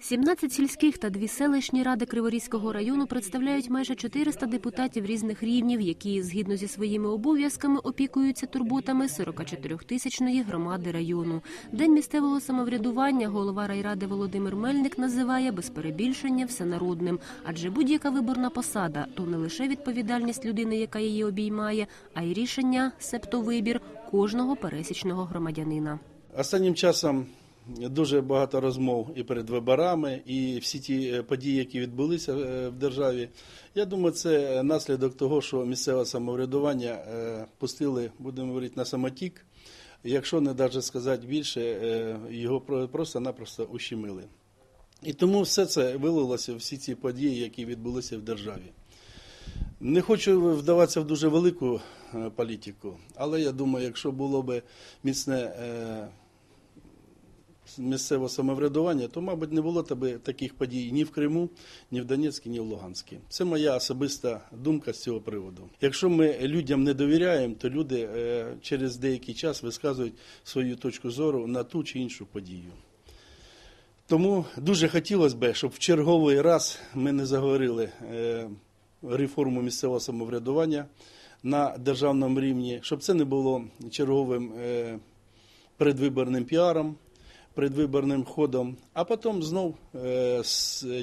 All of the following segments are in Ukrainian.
17 сільських та дві селищні ради Криворізького району представляють майже 400 депутатів різних рівнів, які згідно зі своїми обов'язками опікуються турботами 44-тисячної громади району. День місцевого самоврядування голова райради Володимир Мельник називає без перебільшення всенародним, адже будь-яка виборна посада то не лише відповідальність людини, яка її обіймає, а й рішення, себто вибір кожного пересічного громадянина. Останнім часом дуже багато розмов і перед виборами, і всі ті е, події, які відбулися е, в державі. Я думаю, це наслідок того, що місцеве самоврядування е, пустили, будемо говорити, на самотік. Якщо не навіть сказати більше, його просто-напросто ущемили. І тому все це вилилося, всі ці події, які відбулися в державі. Не хочу вдаватися в дуже велику політику, але я думаю, якщо було б міцне місцеве самоврядування, то, мабуть, не було таких подій ні в Криму, ні в Донецьку, ні в Луганську. Це моя особиста думка з цього приводу. Якщо ми людям не довіряємо, то люди е, через деякий час висказують свою точку зору на ту чи іншу подію. Тому дуже хотілося б, щоб в черговий раз ми не заговорили е, реформу місцевого самоврядування на державному рівні, щоб це не було черговим е, предвиборним піаром, предвиборним ходом, а потім знов е,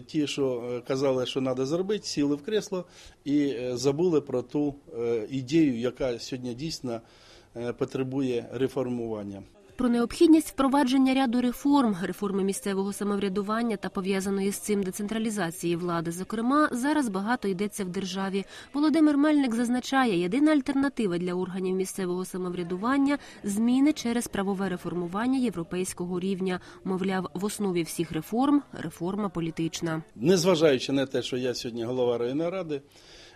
ті, що е, казали, що треба зробити, сіли в кресло і забули про ту ідею, яка сьогодні дійсно потребує реформування. Про необхідність впровадження ряду реформ, реформи місцевого самоврядування та пов'язаної з цим децентралізації влади, зокрема, зараз багато йдеться в державі. Володимир Мельник зазначає, єдина альтернатива для органів місцевого самоврядування зміни через правове реформування європейського рівня. Мовляв, в основі всіх реформ реформа політична. Незважаючи на те, що я сьогодні голова районної ради,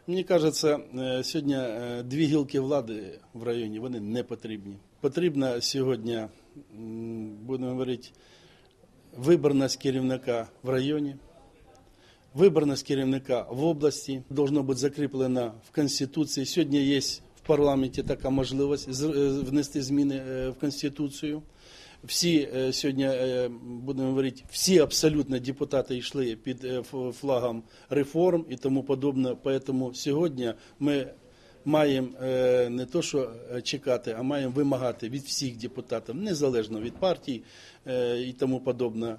мені кажеться, е, сьогодні е, дві гілки влади в районі вони не потрібні. Потрібна сьогодні, будемо говорити, виборність керівника в районі, виборність керівника в області должно бути закріплена в Конституції. Сьогодні є в парламенті така можливість е, внести зміни е, в Конституцію. Всі е, сьогодні будемо говорити, всі абсолютно депутати йшли під флагом реформ і тому подобне. Тому сьогодні ми маємо е, не то, що е, чекати, а маємо вимагати від всіх депутатів, незалежно від партій е, і тому подобне,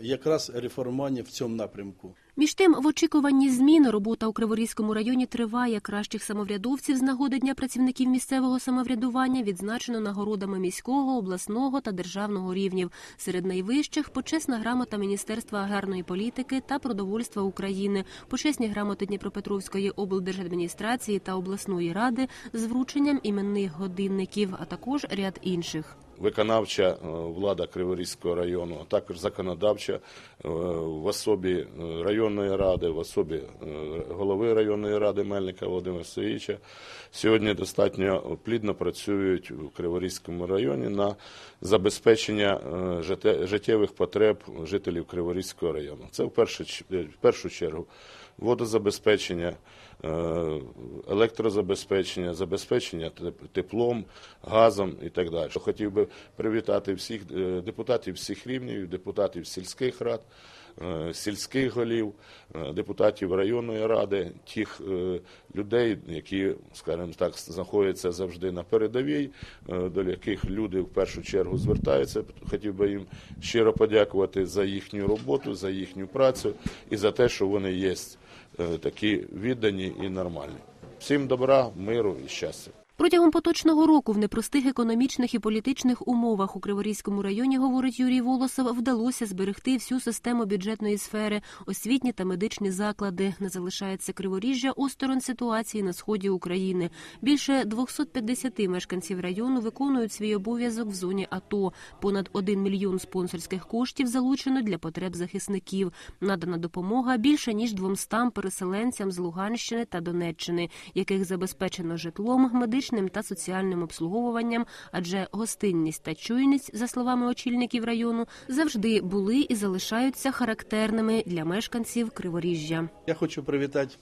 якраз реформування в цьому напрямку. Між тим, в очікуванні змін робота у Криворізькому районі триває. Кращих самоврядовців з нагоди Дня працівників місцевого самоврядування відзначено нагородами міського, обласного та державного рівнів. Серед найвищих почесна грамота Міністерства аграрної політики та продовольства України, почесні грамоти Дніпропетровської облдержадміністрації та обласної ради з врученням іменних годинників, а також ряд інших. Виконавча е, влада Криворізького району, а також законодавча е, в особі е, районної ради, в особі голови районної ради Мельника Володимира Сергійовича сьогодні достатньо плідно працюють у Криворізькому районі на забезпечення життєвих потреб жителів Криворізького району. Це в першу, чергу водозабезпечення, електрозабезпечення, забезпечення теп- теплом, газом і так далі. Хотів би привітати всіх е, депутатів всіх рівнів, депутатів сільських рад, е, сільських голів, е, депутатів районної ради, тих е, людей, які, скажімо так, знаходяться завжди на передовій, е, до яких люди в першу чергу звертаються. Хотів би їм щиро подякувати за їхню роботу, за їхню працю і за те, що вони є е, такі віддані і нормальні. Всім добра, миру і щастя. Протягом поточного року в непростих економічних і політичних умовах у Криворізькому районі, говорить Юрій Волосов, вдалося зберегти всю систему бюджетної сфери, освітні та медичні заклади. Не залишається Криворіжжя осторонь ситуації на сході України. Більше 250 мешканців району виконують свій обов'язок в зоні АТО. Понад 1 мільйон спонсорських коштів залучено для потреб захисників. Надана допомога більше ніж 200 переселенцям з Луганщини та Донеччини, яких забезпечено житлом, медичним та соціальним обслуговуванням, адже гостинність та чуйність, за словами очільників району, завжди були і залишаються характерними для мешканців Криворіжжя. Я хочу привітати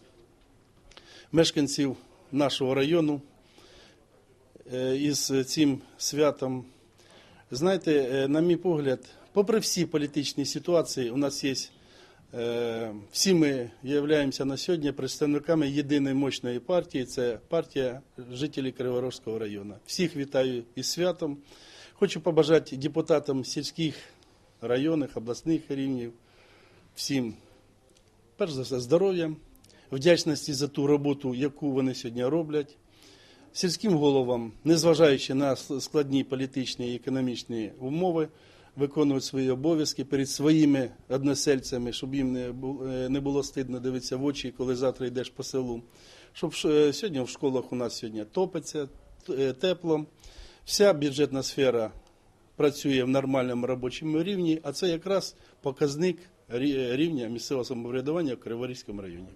мешканців нашого району е, із цим святом. Знаєте, е, на мій погляд, попри всі політичні ситуації, у нас є всі ми являємося на сьогодні представниками єдиної мощної партії. Це партія жителів Криворожського району. Всіх вітаю із святом. Хочу побажати депутатам сільських районних, обласних рівнів, всім, перш за все, здоров'я, вдячності за ту роботу, яку вони сьогодні роблять. Сільським головам, незважаючи на складні політичні і економічні умови, виконують свої обов'язки перед своїми односельцями, щоб їм е, не було стидно дивитися в очі, коли завтра йдеш по селу. Щоб е, сьогодні в школах у нас сьогодні топиться, е, тепло. Вся бюджетна сфера працює в нормальному робочому рівні, а це якраз показник рівня місцевого самоврядування в Криворізькому районі.